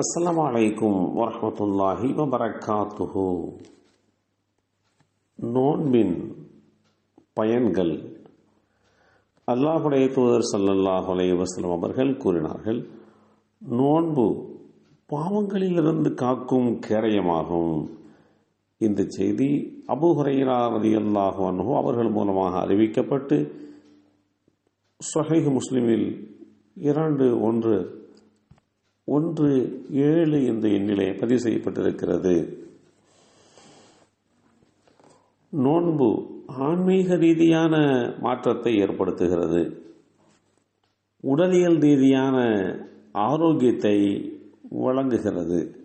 அஸ்லாம் அலைக்கும் வரமத்துல்லாஹி வபரகாத்துஹு நோன்பின் பயன்கள். அல்லாஹுடைய தூதர் சல்லல்லாஹ் வலைவசலம் அவர்கள் கூறினார்கள் நோன்பு பாவங்களிலிருந்து காக்கும் கேரயமாகும். இந்த செய்தி அபு ஹுரைரா ரலியல்லாஹு அவர்கள் மூலமாக அறிவிக்கப்பட்டு சொஹைஹ் முஸ்லிமில் இரண்டு ஒன்று ஒன்று ஏழு என்ற எண்ணிலே பதிவு செய்யப்பட்டிருக்கிறது. நோன்பு ஆன்மீக ரீதியான மாற்றத்தை ஏற்படுத்துகிறது. உடலியல் ரீதியான ஆரோக்கியத்தை வழங்குகிறது.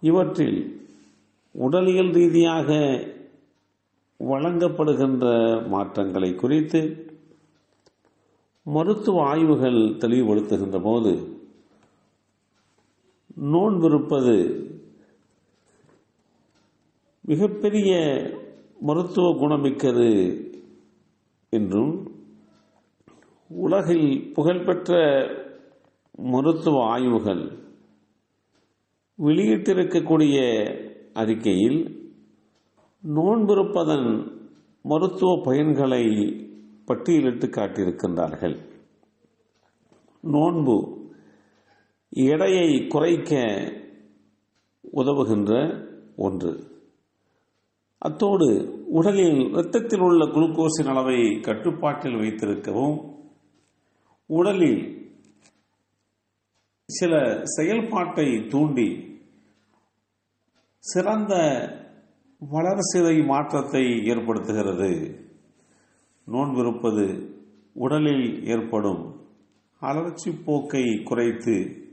இவற்றில் உடலியல் ரீதியாக வழங்கப்படுகின்ற மாற்றங்களை குறித்து மருத்துவ ஆய்வுகள் தெளிவுபடுத்துகின்ற போது நோன்பிருப்பது மிகப்பெரிய மருத்துவ குணமிக்கது என்றும் உலகில் புகழ்பெற்ற மருத்துவ ஆய்வுகள் வெளியிட்டிருக்கக்கூடிய அறிக்கையில் நோன்பிருப்பதன் மருத்துவ பயன்களை பட்டியலிட்டு காட்டியிருக்கின்றார்கள். நோன்பு எடையை குறைக்க உதவுகின்ற ஒன்று. அத்தோடு உடலில் இரத்தத்தில் உள்ள குளுக்கோஸின் அளவை கட்டுப்பாட்டில் வைத்திருக்கவும் உடலில் சில செயல்பாட்டை தூண்டி சிறந்த வளர்சிதை மாற்றத்தை ஏற்படுத்துகிறது. நோன்பிருப்பது உடலில் ஏற்படும் அலர்ச்சி போக்கை குறைத்து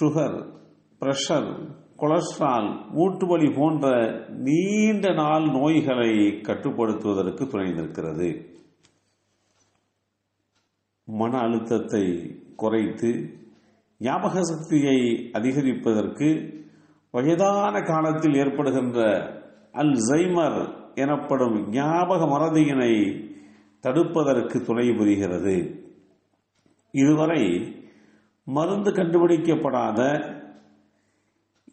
சுகர் பிரஷர் கொலஸ்ட்ரால் மூட்டுவலி போன்ற நீண்ட நாள் நோய்களை கட்டுப்படுத்துவதற்கு துணை நிற்கிறது. மன அழுத்தத்தை குறைத்து ஞாபக சக்தியை அதிகரிப்பதற்கு வயதான காலத்தில் ஏற்படுகின்ற அல்சைமர் எனப்படும் ஞாபக மறதியினை தடுப்பதற்கு துணை புரிகிறது. இதுவரை மருந்து கண்டுபிடிக்கப்படாத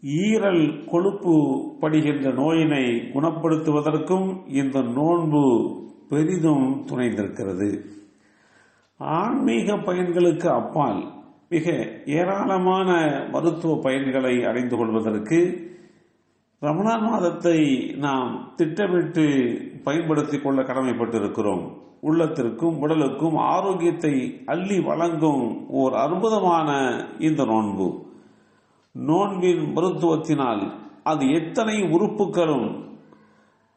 ஈரல் கொழுப்பு படுகின்ற நோயினை குணப்படுத்துவதற்கும் இந்த நோன்பு பெரிதும் துணைந்திருக்கிறது. ஆன்மீக பயன்களுக்கு அப்பால் மிக ஏராளமான மருத்துவ பயன்களை அடைந்து கொள்வதற்கு ரமணான் மாதத்தை நாம் திட்டமிட்டு பயன்படுத்திக் கொள்ள கடமைப்பட்டிருக்கிறோம். உள்ளத்திற்கும் உடலுக்கும் ஆரோக்கியத்தை அள்ளி வழங்கும் ஓர் அற்புதமான இந்த நோன்பு. நோன்பின் மருத்துவத்தினால் அது எத்தனை உறுப்புகளும்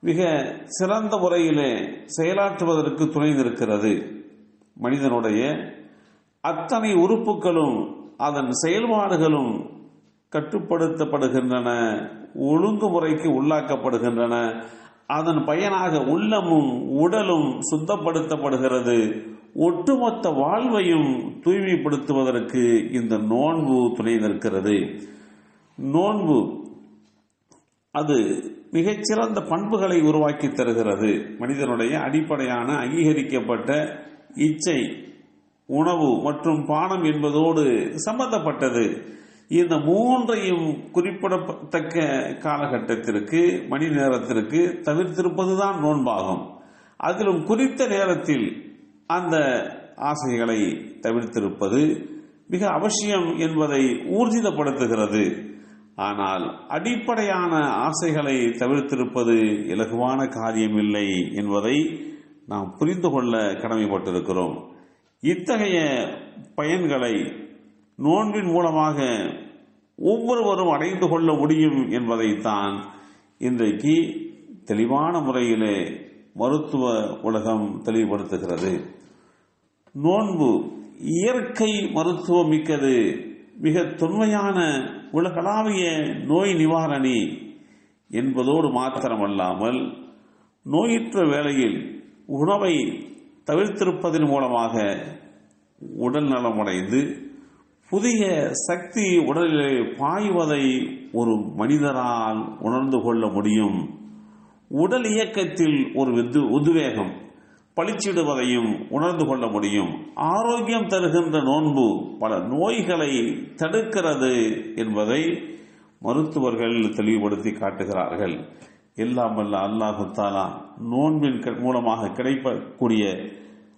மிக சிறந்த முறையிலே செயலாற்றுவதற்கு துணை நிற்கிறது மனிதனுடைய அத்தனை உறுப்புகளும் அதன் செயல்பாடுகளும் கட்டுப்படுத்தப்படுகின்றன ஒழுங்குமுறைக்கு உள்ளாக்கப்படுகின்றன அதன் பயனாக உள்ளமும் உடலும் சுத்தப்படுத்தப்படுகிறது. ஒட்டுமொத்த வாழ்வையும் தூய்மைப்படுத்துவதற்கு இந்த நோன்பு துணை நிற்கிறது. நோன்பு அது மிகச்சிறந்த பண்புகளை உருவாக்கி தருகிறது. மனிதனுடைய அடிப்படையான அங்கீகரிக்கப்பட்ட இச்சை உணவு மற்றும் பானம் என்பதோடு சம்பந்தப்பட்டது. இந்த மூன்றையும் குறிப்பிடத்தக்க காலகட்டத்திற்கு மணி நேரத்திற்கு தவிர்த்திருப்பதுதான் நோன்பாகும். அதிலும் குறித்த நேரத்தில் அந்த ஆசைகளை தவிர்த்திருப்பது மிக அவசியம் என்பதை ஊர்ஜிதப்படுத்துகிறது. ஆனால் அடிப்படையான ஆசைகளை தவிர்த்திருப்பது இலகுவான காரியமில்லை என்பதை நாம் புரிந்து கொள்ள கடமைப்பட்டிருக்கிறோம். இத்தகைய பயன்களை நோன்பின் மூலமாக ஒவ்வொருவரும் அடைந்து கொள்ள முடியும் என்பதைத்தான் இன்றைக்கு தெளிவான முறையிலே மருத்துவ உலகம் தெளிவுபடுத்துகிறது. நோன்பு இயற்கை மருத்துவம் மிக்கது. மிக தொன்மையான உலகளாவிய நோய் நிவாரணி என்பதோடு மாத்திரமல்லாமல் நோயுற்ற வேளையில் உணவை தவிர்த்திருப்பதன் மூலமாக உடல் நலமடைந்து புதிய சக்தி உடலிலே பாய்வதை ஒரு மனிதரால் உணர்ந்து கொள்ள முடியும். உடல் இயக்கத்தில் ஒரு வித்து உத்வேகம் பளிச்சிடுவதையும் உணர்ந்து கொள்ள முடியும். ஆரோக்கியம் தருகின்ற நோன்பு பல நோய்களை தடுக்கிறது என்பதை மருத்துவர்கள் தெளிவுபடுத்தி காட்டுகிறார்கள். எல்லாம் வல்ல அல்லாஹத்தாலா நோன்பின் மூலமாக கிடைக்கக்கூடிய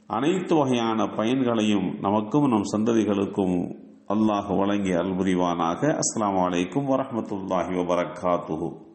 அனைத்து வகையான பயன்களையும் நமக்கும் நம் சந்ததிகளுக்கும் اللہ وڑنگے البریوان آ کے السلام علیکم ورحمۃ اللہ وبرکاتہ